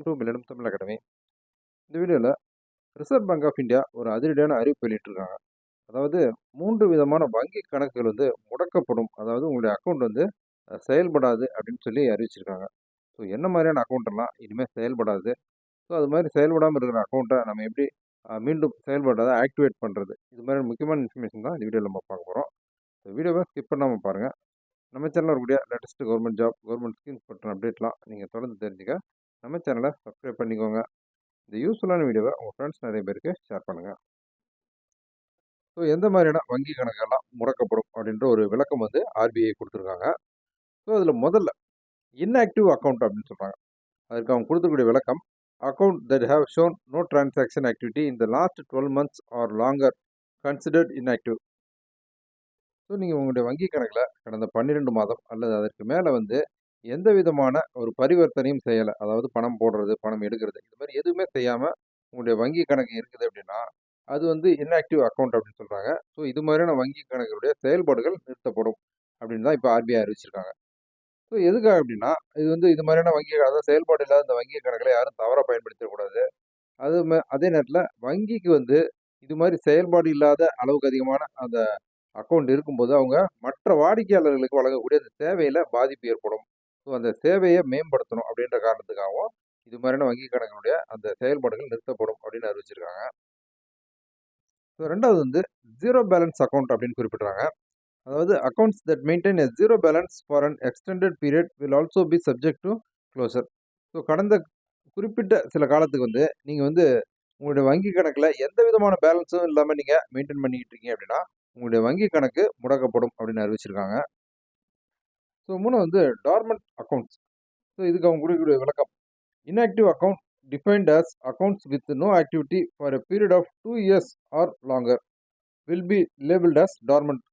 Welcome to மில்லனம் Tamil academy இந்த வீடியோவில் ரிசர்வ் பேங்க் ஆஃப் இந்தியா ஒரு அதிரடியான அறிவிப்பு வெளியிட்டிருக்காங்க. அதாவது மூன்று விதமான வங்கி கணக்குகள் வந்து முடக்கப்படும். அதாவது உங்களுடைய அக்கௌண்ட் வந்து செயல்படாது அப்படின்னு சொல்லி அறிவிச்சிருக்காங்க. ஸோ என்ன மாதிரியான அக்கௌண்ட்டெல்லாம் இனிமேல் செயல்படாது? ஸோ அது மாதிரி செயல்படாமல் இருக்கிற அக்கௌண்ட்டை நம்ம எப்படி மீண்டும் செயல்படாத ஆக்டிவேட் பண்ணுறது இது மாதிரி முக்கியமான இன்ஃபர்மேஷன் தான் இந்த வீடியோவில் நம்ம பார்க்க போகிறோம் இந்த வீடியோவை ஸ்கிப் பண்ணாமல் பாருங்கள் நம்ம சேனலில் இருக்கக்கூடிய latest government job government schemes பற்றின அப்டேட்லாம் நீங்கள் தொடர்ந்து தெரிஞ்சுக்க நம்ம சேனலை சப்ஸ்கிரைப் பண்ணிக்கோங்க. இந்த யூஸ்ஃபுல்லான வீடியோவை உங்கள் ஃப்ரெண்ட்ஸ் நிறைய பேருக்கு ஷேர் பண்ணுங்கள் ஸோ எந்த மாதிரியான வங்கி கணக்கெல்லாம் முடக்கப்படும் அப்படின்ற ஒரு விளக்கம் வந்து ஆர்பிஐ கொடுத்துருக்காங்க. ஸோ அதில் முதல்ல இன்ஆக்டிவ் அக்கௌண்ட் அப்படின்னு சொல்கிறாங்க அதுக்கு அவங்க கொடுத்துருக்கூடிய விளக்கம் account that have shown no transaction activity இந்த the last twelve months or longer considered inactive so நீங்கள் உங்களுடைய வங்கி கணக்கில் கடந்த பன்னிரெண்டு மாதம் அல்லது அதற்கு மேலே வந்து எந்த விதமான ஒரு பரிவர்த்தனையும் செய்யலை. அதாவது பணம் போடுறது பணம் எடுக்கிறது இது மாதிரி எதுவுமே செய்யாமல் உங்களுடைய வங்கி கணக்கு இருக்குது அப்படின்னா அது வந்து இன்ஆக்டிவ் அக்கௌண்ட் அப்படின்னு சொல்கிறாங்க ஸோ இது மாதிரியான வங்கி கணக்குடைய செயல்பாடுகள் நிறுத்தப்படும் அப்படின்னு தான் இப்போ ஆர்பிஐ அறிவிச்சிருக்காங்க. ஸோ எதுக்காக அப்படின்னா இது வந்து இது மாதிரியான வங்கி அதாவது செயல்பாடு இல்லாத இந்த வங்கி கணக்கில் யாரும் தவறாக பயன்படுத்தக்கூடாது அது அதே நேரத்தில் வங்கிக்கு வந்து இது மாதிரி செயல்பாடு இல்லாத அளவுக்கு அதிகமான அந்த அக்கௌண்ட் இருக்கும்போது அவங்க மற்ற வாடிக்கையாளர்களுக்கு வழங்கக்கூடிய அந்த சேவையில் பாதிப்பு ஏற்படும். ஸோ அந்த சேவையை மேம்படுத்தணும் அப்படின்ற காரணத்துக்காகவும் இது மாதிரியான வங்கி கணக்கினுடைய அந்த செயல்பாடுகள் நிறுத்தப்படும் அப்படின்னு அறிவிச்சிருக்காங்க. ஸோ ரெண்டாவது வந்து ஜீரோ பேலன்ஸ் அக்கௌண்ட் அப்படின்னு குறிப்பிட்றாங்க. அதாவது accounts that maintain a zero balance for an extended period will also be subject to closure so கடந்த குறிப்பிட்ட சில காலத்துக்கு வந்து நீங்கள் வந்து உங்களுடைய வங்கி கணக்கில் எந்த விதமான பேலன்ஸும் இல்லாமல் நீங்கள் மெயின்டைன் பண்ணிக்கிட்டு இருக்கீங்க அப்படின்னா உங்களுடைய வங்கி கணக்கு முடக்கப்படும் அப்படின்னு அறிவிச்சிருக்காங்க. ஸோ மூணு வந்து டார்மெண்ட் அக்கௌண்ட்ஸ் ஸோ இதுக்கு அவங்க கொடுக்கக்கூடிய விளக்கம். Inactive account defined as accounts with no activity for a period of two years or longer will be labelled as dormant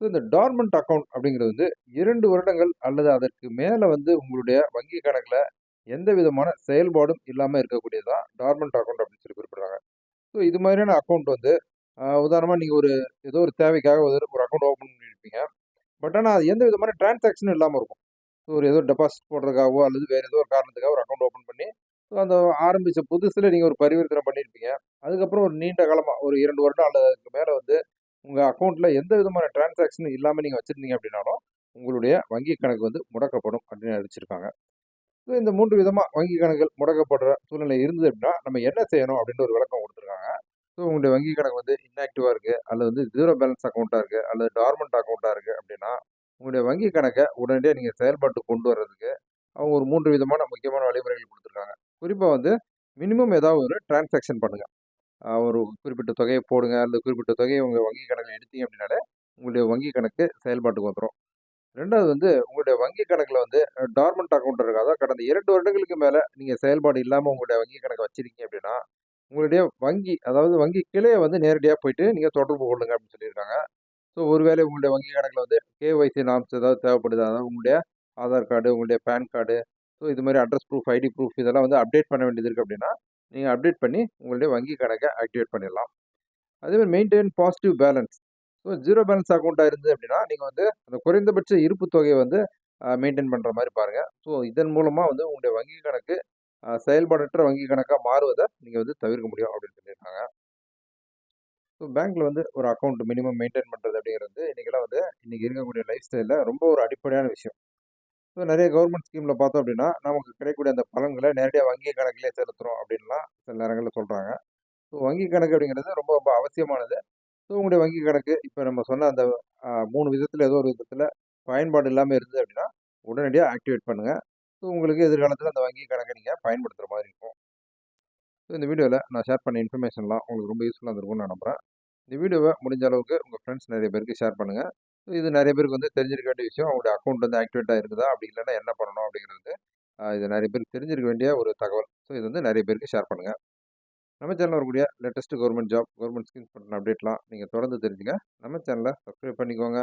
so இந்த டார்மண்ட் அக்கௌண்ட் அப்படிங்கிறது வந்து இரண்டு வருடங்கள் அல்லது அதற்கு மேலே வந்து உங்களுடைய வங்கி கணக்கில் எந்த விதமான செயல்பாடும் இல்லாமல் இருக்கக்கூடியதான் டார்மெண்ட் அக்கௌண்ட் அப்படின்னு சொல்லி குறிப்பிடுறாங்க. ஸோ இது மாதிரியான அக்கௌண்ட் வந்து உதாரணமாக நீங்கள் ஒரு ஏதோ ஒரு தேவைக்காக ஒரு ஒரு அக்கௌண்ட் ஓப்பன் பண்ணியிருப்பீங்க பட் ஆனால் அது எந்த விதமான டிரான்சாக்ஷனும் இல்லாமல் இருக்கும். ஒரு ஏதோ டெபாசிட் போடுறதுக்காகவோ அல்லது வேறு ஏதோ ஒரு காரணத்துக்காக ஒரு அக்கௌண்ட் ஓப்பன் பண்ணி ஸோ அந்த ஆரம்பித்த புதுசில் நீங்கள் ஒரு பரிவர்த்தனை பண்ணியிருப்பீங்க அதுக்கப்புறம் ஒரு நீண்ட காலமாக ஒரு இரண்டு வருடம் அல்லது அதுக்கு மேலே வந்து உங்கள் அக்கௌண்ட்டில் எந்த விதமான டிரான்சாக்ஷனும் இல்லாமல் நீங்கள் வச்சுருந்தீங்க அப்படின்னாலும் உங்களுடைய வங்கி கணக்கு வந்து முடக்கப்படும் அப்படின்னு அறிவிச்சிருக்காங்க ஸோ இந்த மூன்று விதமாக வங்கி கணக்குகள் முடக்கப்படுற சூழ்நிலை இருந்தது அப்படின்னா நம்ம என்ன செய்யணும் அப்படின்ற ஒரு விளக்கம் கொடுத்துருக்காங்க. ஸோ உங்களுடைய வங்கி கணக்கு வந்து இன்ஆக்டிவாக இருக்குது அல்லது வந்து ஜீரோ பேலன்ஸ் அக்கௌண்ட்டாக இருக்குது அல்லது டார்மெண்ட் அக்கௌண்ட்டாக இருக்குது அப்படின்னா உங்களுடைய வங்கி கணக்கை உடனடியாக நீங்கள் செயல்பாட்டு கொண்டு வர்றதுக்கு அவங்க ஒரு மூன்று விதமான முக்கியமான வழிமுறைகள் கொடுத்துருக்காங்க. குறிப்பாக வந்து மினிமம் ஏதாவது ஒரு டிரான்சாக்ஷன் பண்ணுங்கள் ஒரு குறிப்பிட்ட தொகையை போடுங்க. அல்லது குறிப்பிட்ட தொகையை உங்கள் வங்கி கணக்கில் எடுத்தீங்க அப்படின்னாலே உங்களுடைய வங்கி கணக்கு செயல்பாட்டுக்கு வந்துடும் ரெண்டாவது வந்து உங்களுடைய வங்கி கணக்கில் வந்து டார்மெண்ட் அக்கௌண்ட் இருக்காதா கடந்த இரண்டு வருடங்களுக்கு மேலே நீங்கள் செயல்பாடு இல்லாமல் உங்களுடைய வங்கி கணக்கை வச்சிருக்கீங்க அப்படின்னா உங்களுடைய வங்கி அதாவது வங்கி கிளையை வந்து நேரடியாக போயிட்டு நீங்கள் தொடர்பு கொள்ளுங்க அப்படின்னு சொல்லியிருக்காங்க. ஸோ ஒருவேளை உங்களுடைய வங்கி கணக்கில் வந்து கேஒய்சி நாம்ஸ் ஏதாவது தேவைப்படுது? அதாவது உங்களுடைய ஆதார் கார்டு உங்களுடைய பேன் கார்டு ஸோ இது மாதிரி அட்ரஸ் ப்ரூஃப் ஐடி ப்ரூஃப் இதெல்லாம் வந்து அப்டேட் பண்ண வேண்டியது இருக்குது அப்படின்னா நீங்கள் அப்டேட் பண்ணி உங்களுடைய வங்கி கணக்கை ஆக்டிவேட் பண்ணிடலாம். அதேமாதிரி maintain positive balance so zero balance அக்கௌண்ட்டாக இருந்தது அப்படின்னா நீங்கள் வந்து அந்த குறைந்தபட்ச இருப்பு தொகையை வந்து மெயின்டைன் பண்ணுற மாதிரி பாருங்கள் ஸோ இதன் மூலமாக வந்து உங்களுடைய வங்கி கணக்கு செயல்பாடற்ற வங்கி கணக்காக மாறுவதை நீங்கள் வந்து தவிர்க்க முடியும் அப்படின்னு சொல்லியிருக்காங்க. ஸோ பேங்க்கில் வந்து ஒரு அக்கௌண்ட் மினிமம் மெயின்டைன் பண்ணுறது அப்படிங்கிறது இன்றைக்கெல்லாம் வந்து இன்றைக்கி இருக்கக்கூடிய லைஃப் ஸ்டைலில் ரொம்ப ஒரு அடிப்படையான விஷயம். ஸோ நிறைய கவர்மெண்ட் ஸ்கீமில் பார்த்தோம் அப்படின்னா நமக்கு கிடைக்கக்கூடிய அந்த பலன்களை நேரடியாக வங்கி கணக்கிலே செலுத்துகிறோம் அப்படின்லாம் சில நேரங்களில் சொல்கிறாங்க ஸோ வங்கி கணக்கு அப்படிங்கிறது ரொம்ப ரொம்ப அவசியமானது. ஸோ உங்களுடைய வங்கி கணக்கு இப்போ நம்ம சொன்ன அந்த மூணு விதத்தில் ஏதோ ஒரு விதத்தில் பயன்பாடு இல்லாமல் இருந்தது அப்படின்னா உடனடியாக ஆக்டிவேட் பண்ணுங்கள் உங்களுக்கு எதிர்காலத்தில் அந்த வங்கி கணக்கை நீங்கள் பயன்படுத்துகிற மாதிரி இருக்கும். ஸோ இந்த வீடியோவில் நான் ஷேர் பண்ண இன்ஃபர்மேஷன்லாம் உங்களுக்கு ரொம்ப யூஸ்ஃபுல்லாக இருந்திருக்கும்னு நான் நம்புகிறேன் இந்த வீடியோவை முடிஞ்ச அளவுக்கு உங்கள் ஃப்ரெண்ட்ஸ் நிறைய பேருக்கு ஷேர் பண்ணுங்கள் ஸோ இது நிறைய பேருக்கு வந்து தெரிஞ்சிருக்க வேண்டிய விஷயம். அவங்களுடைய அக்கௌண்ட் வந்து ஆக்டிவேட்டாக இருக்குதா? அப்படி இல்லைன்னா என்ன பண்ணணும்? அப்படிங்கிறது இது நிறைய பேருக்கு தெரிஞ்சிருக்க வேண்டிய ஒரு தகவல். ஸோ இது வந்து நிறைய பேருக்கு ஷேர் பண்ணுங்கள் நம்ம சேனலில் வரக்கூடிய latest government job government schemes பற்றின அப்டேட்லாம் நீங்கள் தொடர்ந்து தெரிஞ்சுங்க. நம்ம சேனலை சப்ஸ்கிரைப் பண்ணிக்கோங்க.